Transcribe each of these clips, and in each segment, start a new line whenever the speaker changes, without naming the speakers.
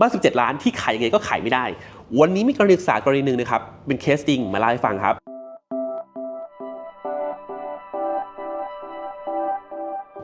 บ้าน17 ล้านที่ขายยังไงก็ขายไม่ได้ วันนี้มีกรณีศึกษากรณีหนึ่งนะครับ เป็นเคสจริงมาเล่าให้ฟังครับ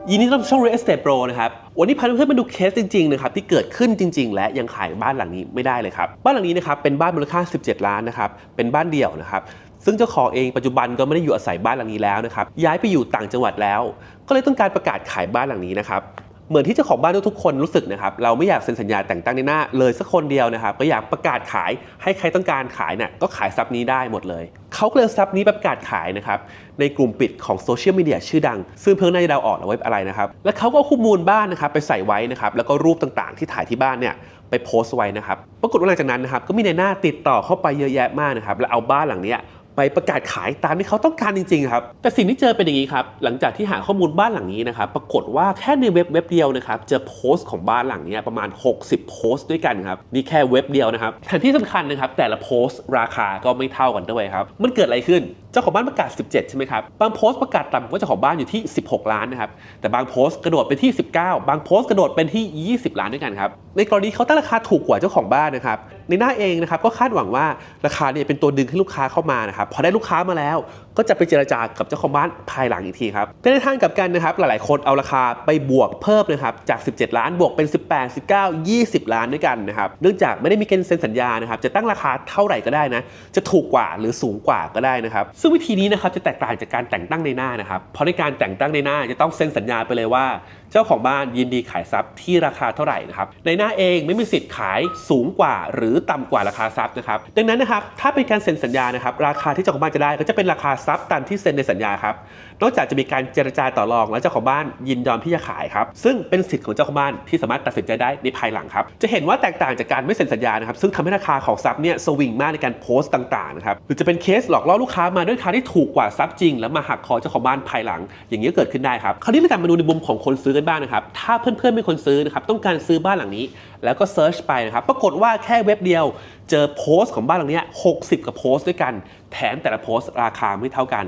ยินดีต้อนรับช่อง Real Estate Pro นะครับ วันนี้พาเพื่อนๆมาดูเคสจริงๆนะครับที่เกิดขึ้นจริง ๆ และยังขายบ้านหลังนี้ไม่ได้เลยครับ บ้านหลังนี้นะครับเป็นบ้านมูลค่า 17 ล้านนะครับ เป็นบ้านเดี่ยวนะครับซึ่งเจ้าของเองปัจจุบันก็ไม่ได้อยู่อาศัยบ้านหลังนี้แล้วนะครับย้ายไปอยู่ต่างจังหวัดแล้ว ก็เลยต้องการประกาศขายบ้านหลังนี้นะครับ เหมือนที่เจ้าของบ้านทุกๆคนรู้สึกนะครับเราไม่อยากเซ็นสัญญาแต่งตั้งในหน้าเลยสักคนเดียวนะครับก็อยากประกาศขายให้ใครต้องการขายเนี่ยก็ขายทรัพย์นี้ได้หมดเลยเขาก็เลยทรัพย์นี้ประกาศขายนะครับในกลุ่มปิดของโซเชียลมีเดียชื่อดัง ซึ่งเพิ่งน่าจะดาวออกแล้วเว็บอะไรนะครับแล้วเขาก็ข้อมูลบ้านนะครับไปใส่ไว้นะครับแล้วก็รูปต่างๆ ที่ถ่ายที่บ้านเนี่ยไปโพสต์ไว้นะครับปรากฏว่าหลังจากนั้นนะครับก็มีในหน้าติดต่อเข้าไปเยอะแยะมากนะครับแล้วเอาบ้านหลังนี้ ไปประกาศขายตามที่เขาต้องการจริงๆครับ แต่สิ่งที่เจอเป็นอย่างนี้ครับ หลังจากที่หาข้อมูลบ้านหลังนี้นะครับ ปรากฏว่าแค่ในเว็บเว็บเดียวนะครับเจอโพสต์ของบ้านหลังนี้ประมาณ 60 โพสต์ด้วยกันครับนี่แค่เว็บเดียวนะครับแต่ที่สำคัญนะครับแต่ละโพสต์ราคาก็ไม่เท่ากันด้วยครับมันเกิดอะไรขึ้น จ้าของบ้านประกาศ 17 ใช่ไหมครับ บางโพสต์ประกาศต่ำกว่าเจ้าของบ้านอยู่ที่ 16 ล้านนะครับ แต่บางโพสต์กระโดดไปที่ 19 บางโพสต์กระโดดเป็นที่ 20 ล้านด้วยกันครับ ในกรณีเขาตั้งราคาถูกกว่าเจ้าของบ้านนะครับ ในหน้าเองนะครับก็คาดหวังว่าราคาเนี่ยเป็นตัวดึงให้ลูกค้าเข้ามานะครับ พอได้ลูกค้ามาแล้ว ก็จะไปเจรจากับเจ้าของบ้านภายหลังอีกทีครับแต่ในทางกับกันนะครับหลายๆคนเอาราคาไปบวกเพิ่มนะครับจาก 17 ล้านบวกเป็น 18 19 20 ล้านด้วยกันนะครับเนื่องจากไม่ได้มีการเซ็นสัญญานะครับจะตั้งราคาเท่าไหร่ก็ได้นะจะถูกกว่าหรือสูงกว่าก็ได้นะครับซึ่งวิธีนี้นะครับจะแตกต่างจากการแต่งตั้งในหน้านะครับเพราะในการแต่งตั้งในหน้าจะต้องเซ็นสัญญาไปเลยว่าเจ้าของบ้านยินดีขายทรัพย์ที่ราคาเท่าไหร่นะครับในหน้าเองไม่มีสิทธิ์ขายสูงกว่า หรือต่ำกว่าราคาทรัพย์นะครับดังนั้นนะครับถ้าเป็นการเซ็นสัญญานะครับราคาที่เจ้าของบ้านจะได้ก็จะเป็นราคาทรัพย์ตามที่เซ็นในสัญญาครับนอกจากจะมีการเจรจาต่อรองและเจ้าของบ้านยินยอมที่จะขายครับซึ่งเป็นสิทธิ์ของเจ้าของบ้านที่สามารถตัดสินใจได้ในภายหลังครับจะเห็นว่าแตกต่างจากการไม่เซ็นสัญญานะครับซึ่งทำให้ราคาของทรัพย์เนี่ยสวิงมากในการโพสต์ต่างๆนะครับหรือจะเป็นเคสหลอกล่อลูกค้ามาด้วยราคาที่ถูกกว่าทรัพย์จริง แล้วมาหักคอเจ้าของบ้านภายหลัง อย่างนี้เกิดขึ้นได้ครับคราวนี้เรากลับมาดูในมุมของคนซื้อกันบ้างนะครับ ถ้าเพื่อนๆเป็นคนซื้อนะครับ ต้องการซื้อบ้านหลังนี้ แล้วก็เซิร์ชไปนะครับ ปรากฏว่าแค่เว็บเดียว เจอโพสต์ของบ้านหลังนี้60กว่าโพสต์ด้วยกัน แถมแต่ละโพสต์ราคาไม่เท่ากัน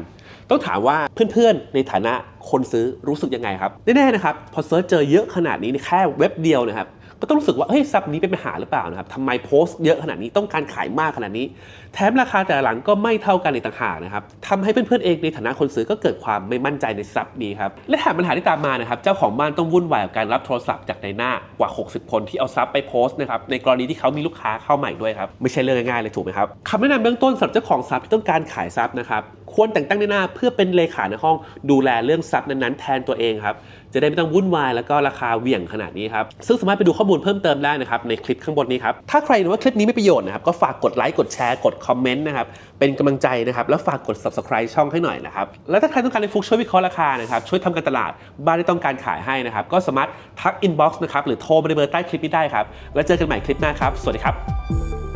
ต้องถามว่าเพื่อนๆ ในฐานะคนซื้อรู้สึกยังไงครับ แน่ๆนะครับ พอเซิร์ชเจอเยอะขนาดนี้แค่เว็บเดียวนะครับ ก็ต้องรู้สึกว่าเฮ้ยซับนี้เป็นปัญหาหรือเปล่านะครับทำไมโพสต์เยอะขนาดนี้ต้องการขายมากขนาดนี้ แถมราคาแต่ละหลังก็ไม่เท่ากันในต่างหากนะครับทำให้เพื่อนๆเองในฐานะคนซื้อก็เกิดความไม่มั่นใจในซับนี้ครับและแถมปัญหาที่ตามมานะครับเจ้าของบ้านต้องวุ่นวายกับการรับโทรศัพท์จากในหน้ากว่า 60 คนที่เอาซับไปโพสต์นะครับในกรณีที่เขามีลูกค้าเข้าใหม่ด้วยครับไม่ใช่เรื่องง่ายๆเลยถูกไหมครับคำแนะนำเบื้องต้นสำหรับเจ้าของซับที่ต้องการขายซับนะครับ ควรแต่งตั้งในหน้าเพื่อเป็นเลขาในห้องดูแลเรื่องซับนั้นๆแทนตัวเองครับจะได้ไม่ต้องวุ่นวายแล้วก็ราคาเหวี่ยงขนาดนี้ครับซึ่งสามารถไปดูข้อมูลเพิ่มเติมได้นะครับในคลิปข้างบนนี้ครับถ้าใครเห็นว่าคลิปนี้ไมีประโยชน์นะครับก็ฝากกดไลค์กดแชร์กดคอมเมนต์นะครับเป็นกำลังใจนะครับแล้วฝากกด subscribe ช่องให้หน่อยนะครับแล้วถ้าใครต้องการให้ฟุกช่วยวิเคราะห์ราคานะครับช่วยทำการตลาดบ้านที่ต้องการขายให้นะครับก็สามารถทัก inbox นะครับหรือโทรมาในเบอร์ใต้คลิปนี้ได้ครับแล้วเจอกันใหม่คลิปหน้าครับสวัสดีครับ